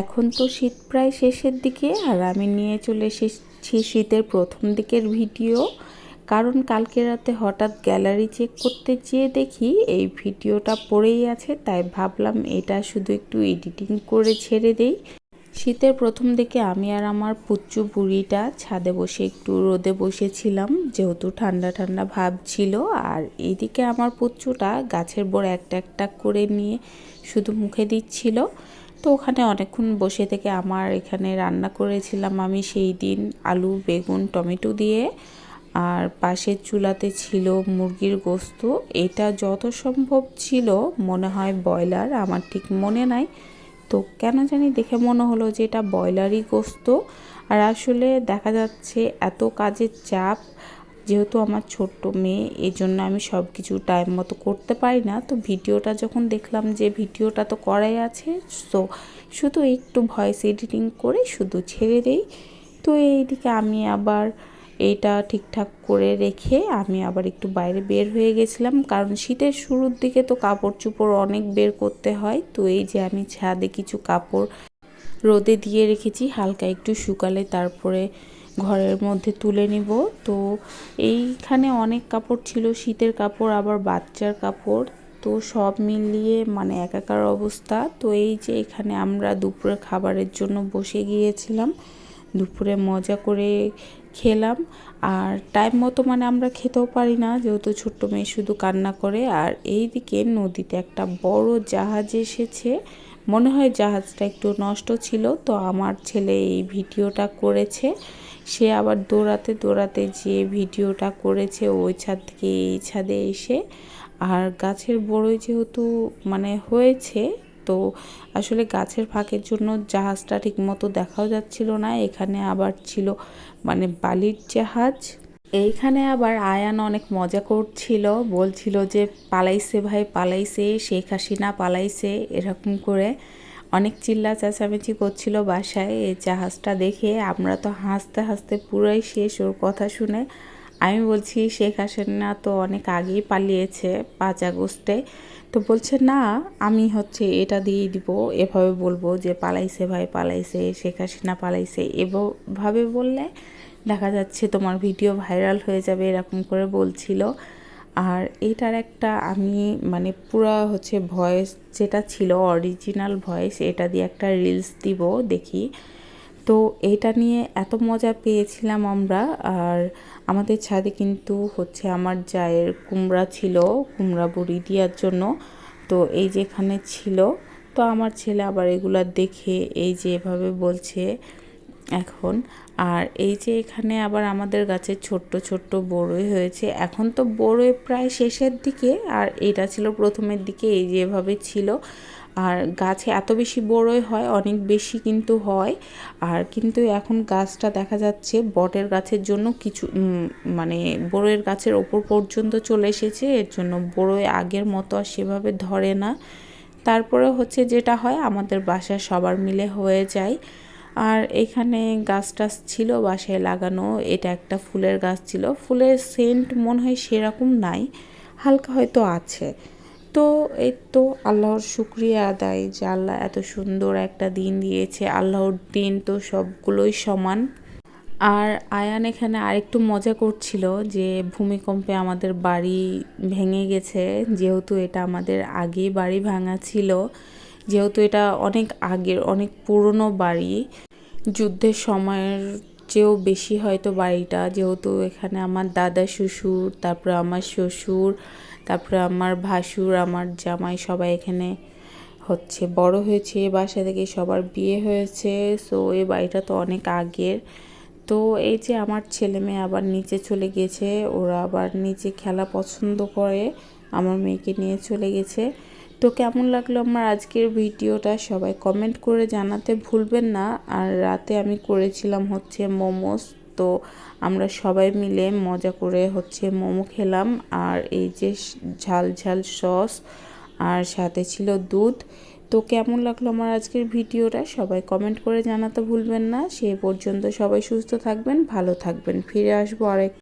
এখন তো শীত প্রায় শেষের দিকে, আর আমি নিয়ে চলে এসেছি শীতের প্রথম দিকের ভিডিও। কারণ কালকে রাতে হঠাৎ গ্যালারি চেক করতে যেয়ে দেখি এই ভিডিওটা পড়েই আছে, তাই ভাবলাম এটা শুধু একটু এডিটিং করে ছেড়ে দেই। শীতের প্রথম দিকে আমি আর আমার পুচ্চু বুড়িটা ছাদে বসে একটু রোদে বসেছিলাম, যেহেতু ঠান্ডা ঠান্ডা ভাব ছিল। আর এইদিকে আমার পুচ্চুটা গাছের বোর একটা একটা করে নিয়ে শুধু মুখে দিচ্ছিল। তো ওখানে অনেকক্ষণ বসে থেকে আমার এখানে রান্না করেছিলাম আমি সেই দিন, আলু, বেগুন, টমেটো দিয়ে। আর পাশের চুলাতে ছিল মুরগির গোস্ত। এটা যত সম্ভব ছিল, মনে হয় ব্রয়লার, আমার ঠিক মনে নাই। তো কেন জানি দেখে মনে হলো যে এটা ব্রয়লারই গোস্ত। আর আসলে দেখা যাচ্ছে এত কাজের চাপ, যেহেতু আমার ছোট্ট মেয়ে এই জন্য আমি সব কিছু টাইম মতো করতে পারি না। তো ভিডিওটা যখন দেখলাম যে ভিডিওটা তো করাই আছে তো শুধু একটু ভয়েস এডিটিং করে শুধু ছেড়ে দেই। তো এইদিকে আমি আবার এইটা ঠিকঠাক করে রেখে আমি আবার একটু বাইরে বের হয়ে গেছিলাম। কারণ শীতের শুরুর দিকে তো কাপড় চোপড় অনেক বের করতে হয়। তো এই যে আমি ছাদে কিছু কাপড় রোদে দিয়ে রেখেছি, হালকা একটু শুকালে তারপরে ঘরের মধ্যে তুলে নিব। তো এইখানে অনেক কাপড় ছিল, শীতের কাপড়, আবার বাচ্চার কাপড়। তো সব মিলিয়ে মানে একাকার অবস্থা। তো এই যে এখানে আমরা দুপুরে খাবারের জন্য বসে গিয়েছিলাম। দুপুরে মজা করে খেলাম। আর টাইম মতো মানে আমরা খেতেও পারি না, যেহেতু ছোট্ট মেয়ে শুধু কান্না করে। আর এই দিকে নদীতে একটা বড় জাহাজ এসেছে। মনে হয় জাহাজটা একটু নষ্ট ছিল, তো আমার ছেলে এই ভিডিওটা করেছে। সে আবার দৌড়াতে দৌড়াতে যে ভিডিওটা করেছে, ওই ছাদ থেকে এই ছাদে এসে। আর গাছের বড়ই যেহেতু মানে হয়েছে তো আসলে গাছের ফাঁকের জন্য জাহাজটা ঠিক মতো দেখাও যাচ্ছিল না, এখানে আবার ছিল মানে বালির জাহাজ। এইখানে আবার আয়ান অনেক মজা করছিল, বলছিল যে পালাইছে ভাই, পালাইছে, শেখ হাসিনা পালাইছে, এরকম করে। অনেক চিল্লা চেঁচামেচি করছিল বাসায়, এই জাহাজটা দেখে। আমরা তো হাসতে হাসতে পুরাই শেষ, ওর কথা শুনে। আমি বলছি, শেখ হাসিনা তো অনেক আগেই পালিয়েছে পাঁচ আগস্টে। তো বলছে, না, আমি হচ্ছে এটা দিয়ে দিব। এভাবে বলব যে, পালাইছে ভাই, পালাইছে, শেখ হাসিনা পালাইছে। এভাবে বললে দেখা যাচ্ছে তোমার ভিডিও ভাইরাল হয়ে যাবে, এরকম করে বলছিল। আর এটার একটা আমি মানে পুরো হচ্ছে ভয়েস যেটা ছিল অরিজিনাল ভয়েস, এটা দিয়ে একটা রিলস দিব দেখি। তো এটা নিয়ে এত মজা পেয়েছিলাম আমরা। আর আমাদের ছাদে কিন্তু হচ্ছে আমার জায়ের কুমড়া ছিল, কুমড়া বুড়ি দেওয়ার জন্য। তো এই যেখানে ছিল, তো আমার ছেলে আবার এগুলা দেখে এই যে এভাবে বলছে এখন। আর এই যে এখানে আবার আমাদের গাছে ছোট্ট ছোট্ট বড়ই হয়েছে। এখন তো বড়ই প্রায় শেষের দিকে, আর এটা ছিল প্রথমের দিকে, এই যে এভাবে ছিল। আর গাছে এত বেশি বড়ই হয়, অনেক বেশি কিন্তু হয়। আর কিন্তু এখন গাছটা দেখা যাচ্ছে বটের গাছের জন্য কিছু মানে বড়ের গাছের ওপর পর্যন্ত চলে এসেছে। এর জন্য বড়ই আগের মতো আর সেভাবে ধরে না। তারপরে হচ্ছে যেটা হয়, আমাদের বাসা সবার মিলে হয়ে যায়। আর এখানে গাছ টাছ ছিল বাসায় লাগানো, এটা একটা ফুলের গাছ ছিল। ফুলের সেন্ট মনে হয় সেরকম নাই, হালকা হয়তো আছে। তো, এই তো আল্লাহর শুক্রিয়া আদায় যে আল্লাহ এত সুন্দর একটা দিন দিয়েছে। আল্লাহর দিন তো সবগুলোই সমান। আর আয়ান এখানে আরেকটু মজা করছিল যে ভূমিকম্পে আমাদের বাড়ি ভেঙে গেছে। যেহেতু এটা আমাদের আগেই বাড়ি ভাঙা ছিল, যেহেতু এটা অনেক আগের, অনেক পুরনো বাড়ি, যুদ্ধের সময়ের চেয়েও বেশি হয়তো বাড়িটা। যেহেতু এখানে আমার দাদা শ্বশুর, তারপরে আমার শ্বশুর তারপরে আমার ভাসুর, আমার জামাই সবাই এখানে হচ্ছে বড় হয়েছে, বাসা থেকে সবার বিয়ে হয়েছে। সো এই বাড়িটা তো অনেক আগের। তো এই যে আমার ছেলে মেয়ে আবার নিচে চলে গেছে, ওরা আবার নিচে খেলা পছন্দ করে, আমার মেয়েকে নিয়ে চলে গেছে। তো কেমন লাগল আমার আজকের ভিডিওটা? সবাই কমেন্ট করে জানাতে ভুলবেন না। আর রাতে আমি করেছিলাম হচ্ছে মোমোস। তো আমরা সবাই মিলে মজা করে হচ্ছে মোমো খেলাম। আর এই যে ঝাল ঝাল সস আর সাথে ছিল দুধ। তো কেমন লাগল আমার আজকের ভিডিওটা? সবাই কমেন্ট করে জানাতে ভুলবেন না। সে পর্যন্ত সবাই সুস্থ থাকবেন, ভালো থাকবেন। ফিরে আসব আরেক